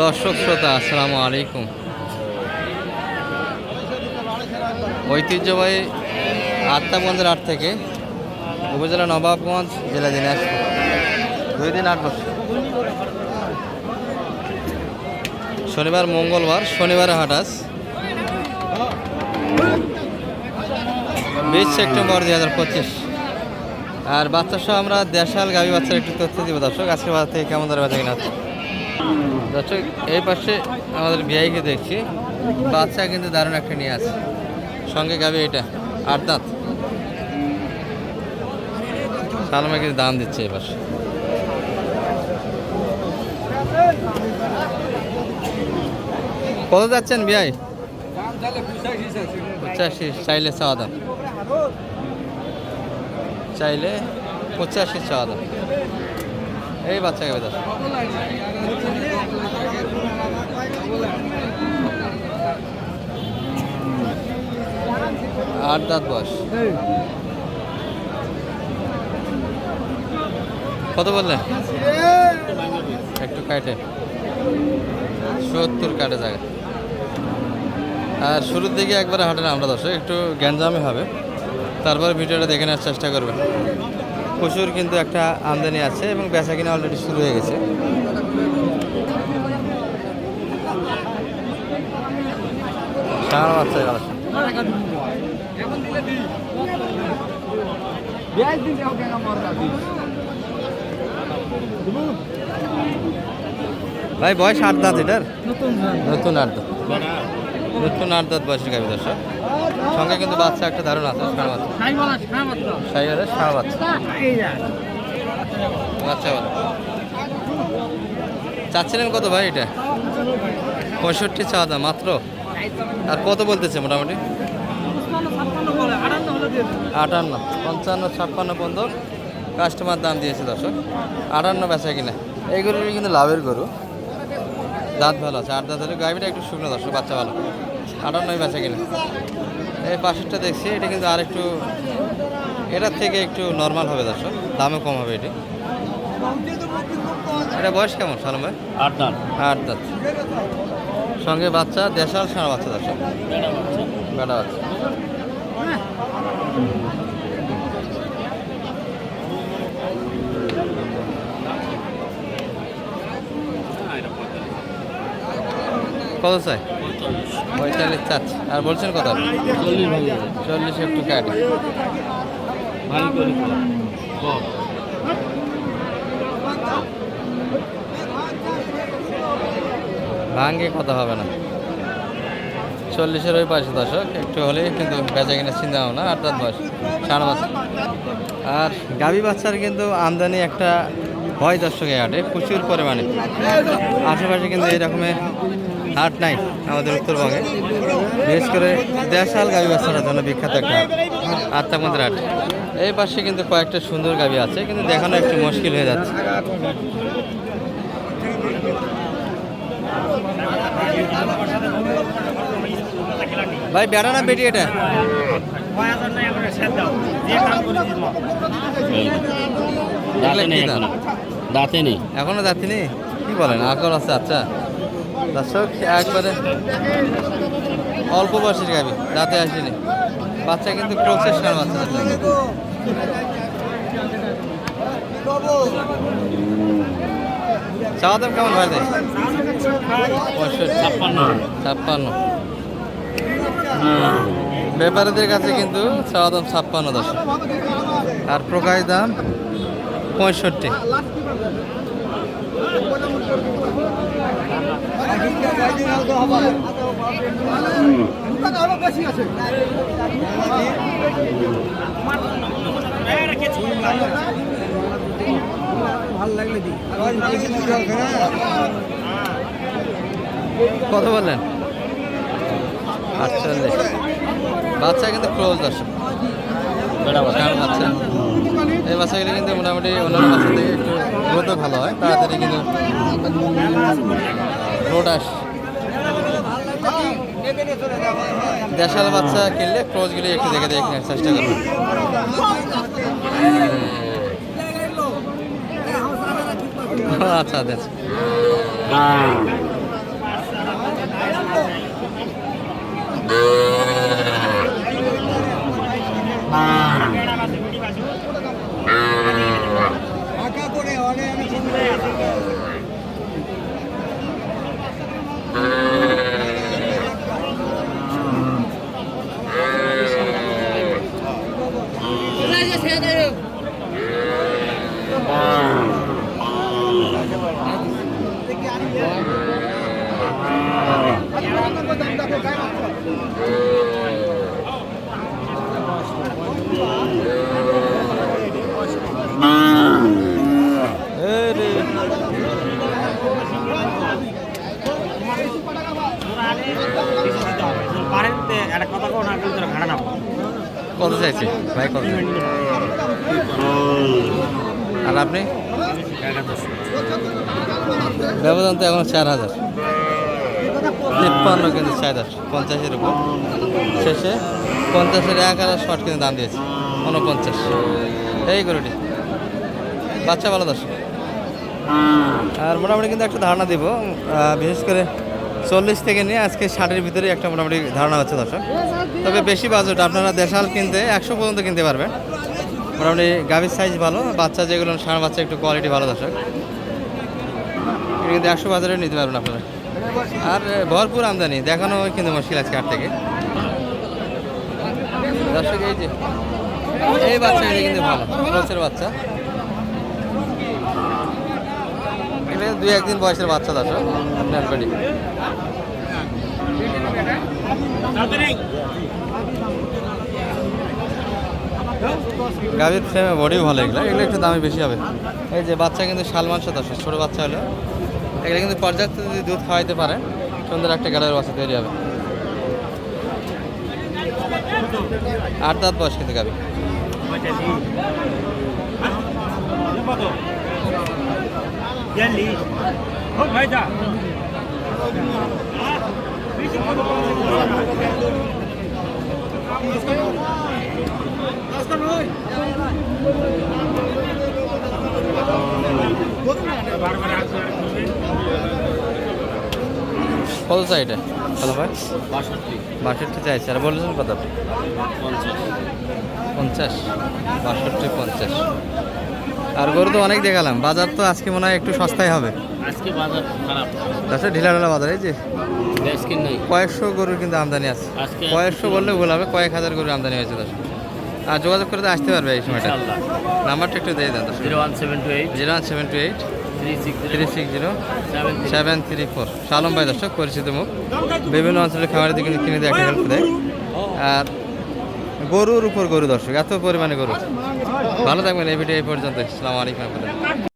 দর্শক শ্রোতা, আসসালামু আলাইকুম। ঐতিহ্যবাহী আত্মাগঞ্জের আট থেকে উপজেলা নবাবগঞ্জ, জেলা দিনাজপুর। দুই দিন আট বছর। শনিবার, মঙ্গলবার, শনিবারে হাটাস বিশ সেপ্টেম্বর দুই হাজার পঁচিশ। আর বাচ্চা সহ আমরা দেশাল গাভী বাচ্চার একটু তথ্য দিব দর্শক। আজকে বাজার থেকে কেমন ধরে বাচ্চা কিনা দর্শক, এই পাশে আমাদের বিআইকে দেখছি। বাচ্চা কিন্তু দারুণ একটা নিয়ে আছে। সঙ্গে গাবে এটা আট দাঁত সালমা কিন্তু দাম দিচ্ছে এই পাশে। কত যাচ্ছেন বিআই পঁচাশি, চাইলে চাওয়া দাম। চাইলে পঁচাশি চাওয়া দাম। এই বাচ্চা গাবি দর্শক আট দাঁত বয়স। কত বললেন একটু কাটে। সত্তর কাটে জায়গা। আর শুরুর দিকে একবারে হাঁটেন আমরা দর্শক একটু গ্যাঞ্জামে হবে। তারপর ভিডিওটা দেখে নেওয়ার চেষ্টা করবেন। প্রচুর কিন্তু একটা আমদানি আছে এবং বেচা কিনা অলরেডি শুরু হয়ে গেছে। সারা ভাই বয়স আট দাঁত এটার? নতুন আট দাঁত। নতুন আট দাঁত বয়সের গাভী দর্শক। সঙ্গে কিন্তু বাচ্চা একটা দারুণ আছে, সারা বাচ্চা। সাই হলে সারা বাচ্চা। বাচ্চা চাচ্ছিলেন কত ভাই এটা? পঁয়ষট্টি চাওয়া দাম, মাত্র? আর কত বলতেছে মোটামুটি? আটান্ন, পঞ্চান্ন, ছাপ্পান্ন পর্যন্ত কাস্টমার দাম দিয়েছে দর্শক। আটান্ন বেচা কিনা। এই গরুটি কিন্তু লাভের গরু। দাঁত ভালো আছে। আট দাঁত হলে গাড়িটা একটু শুকনো দর্শক বাচ্চা ভালো। আটান্নই বেচা কিনা। এই পাশেরটা দেখছি এটা কিন্তু আর একটু এটার থেকে একটু নর্মাল হবে দর্শক দামও কম হবে এটি। এটা বয়স কেমন সালম ভাই? আট দাঁত। আট দাঁত। সঙ্গে বাচ্চা দেশাল সারা বাচ্চা দর্শক। বেটা বাচ্চা। কত চাই? পঁয়তাল্লিশ চাচ্ছে। আর বলছেন কত? চল্লিশ একটু কাটে। ভাঙ্গে কথা হবে না? চল্লিশের ওই পাশে দশক একটু হলেই কিন্তু বেচা কিনা চিন্তা ভাবনা আট রাত বয়স সাড়ে বছর আর গাভী বাচ্চার কিন্তু আমদানি একটা হয় দর্শকে হাটে প্রচুর পরিমাণে। আশেপাশে কিন্তু এই রকমের হাট নাই আমাদের উত্তরবঙ্গে। বিশেষ করে দেশাল গাভী বাচ্চাটার জন্য বিখ্যাত একটা হাট আত্মাকুন্দের হাট। এই পাশে কিন্তু কয়েকটা সুন্দর গাভী আছে কিন্তু দেখানো একটু মুশকিল হয়ে যাচ্ছে। ভাই বেড়া না বেটি এটা দাঁতে? নেই? এখনও। দাঁতে নেই। কি বলেন আকর আছে আচ্ছা। দর্শক একবারে অল্প বয়সের গাবি দাঁতে আসেনি। বাচ্চা কিন্তু প্রসেস সার বাচ্চা। চাওয়া দাম কেমন ভাই? দেয় পঁয়ষট্টি ছাপ্পান্ন। ছাপ্পান্ন। ব্যাপারীদের কাছে কিন্তু চাওয়া দাম ছাপ্পান্ন দশ আর প্রকাশ দাম পঁয়ষট্টি। কত বললেন? আটচল্লিশ বাচ্চা কিন্তু ক্লোজ বাচ্চা। এই বাচ্চাগুলো কিন্তু মোটামুটি অন্যান্য বাচ্চা থেকে একটু গ্রোথও ভালো হয় তাড়াতাড়ি কিন্তু দেশাল বাচ্চা কিনলে ক্রোজগুলি একটু দেখে দেখে চেষ্টা করবেন হ্যাঁ। আচ্ছা আচ্ছা। হ্যাঁ। কত চাইছে? ভাই কত? আর আপনি? ব্যবধান তো এখন চার হাজার। তিপ্পান্ন কিন্তু চার হাজার, পঞ্চাশের উপর। শেষে পঞ্চাশের এক হাজার শর্ট কিন্তু দাম দিয়েছে, উনপঞ্চাশ। এই গরুটি। বাচ্চা ভালো দর্শক। আর মোটামুটি কিন্তু একটা ধারণা দিব বিশেষ করে চল্লিশ থেকে নিয়ে আজকে ষাটের ভিতরে একটা মোটামুটি ধারণা হচ্ছে দর্শক। তবে বেশি বাজেট আপনারা দেশাল কিনতে একশো পর্যন্ত কিনতে পারবেন। মোটামুটি গাভীর সাইজ ভালো, বাচ্চা যেগুলো ষাঁড় বাচ্চা একটু কোয়ালিটি ভালো দর্শক। কিন্তু একশো বাজারে নিতে পারবেন আপনারা। আর ভরপুর আমদানি, দেখানো কিন্তু মুশকিল আজকে হাট থেকে। দর্শক, এই যে, এই বাচ্চা এটা কিন্তু ভালো বছর বাচ্চা। এটা দুই একদিন বয়সের বাচ্চা দর্শক আপনি আনবেন গাভীর ফ্রেমে বডিও ভালো এগুলো। এগুলো একটু দামে বেশি হবে। এই যে বাচ্চা কিন্তু মাংস দর্শক ছোটো বাচ্চা হলে। এগুলো কিন্তু পর্যাপ্ত যদি দুধ খাওয়াইতে পারে, সুন্দর একটা গালের বাচ্চা তৈরি হবে। আট দাঁত বয়স কিন্তু গাভী কত চাই এটা? হ্যালো ভাই। বাষট্টি বাষট্টি চাইছে। আর বলেছেন কত? পঞ্চাশ। পঞ্চাশ বাষট্টি পঞ্চাশ। আর গরু তো অনেক দেখালাম। বাজার তো আজকে মনে হয় একটু সস্তায় হবে। আজকে বাজার খারাপ। তাছাড়া ঢিলা ঢালা বাজার এই যে। কয়েকশো গরুর কিন্তু আমদানি আছে। কয়েকশো বললে ভুল হবে। কয়েক হাজার গরুর আমদানি হয়েছে দশ আর যোগাযোগ করে আসতে পারবে এই সময়টা নাম্বারটা একটু দিয়ে দেন zero one seven two eight. Zero one seven two eight. Three six zero. Seven three four. শালম ভাই দর্শক পরিচিত মুখ। বিভিন্ন অঞ্চলের খাবারের দিকে কিনে দিয়ে একটা হেল্প দেয়। আর গরুর উপর গরু দর্শক এত পরিমাণে গরু। ভালো থাকবেন এই ভিডিও এই পর্যন্ত আসসালামু আলাইকুম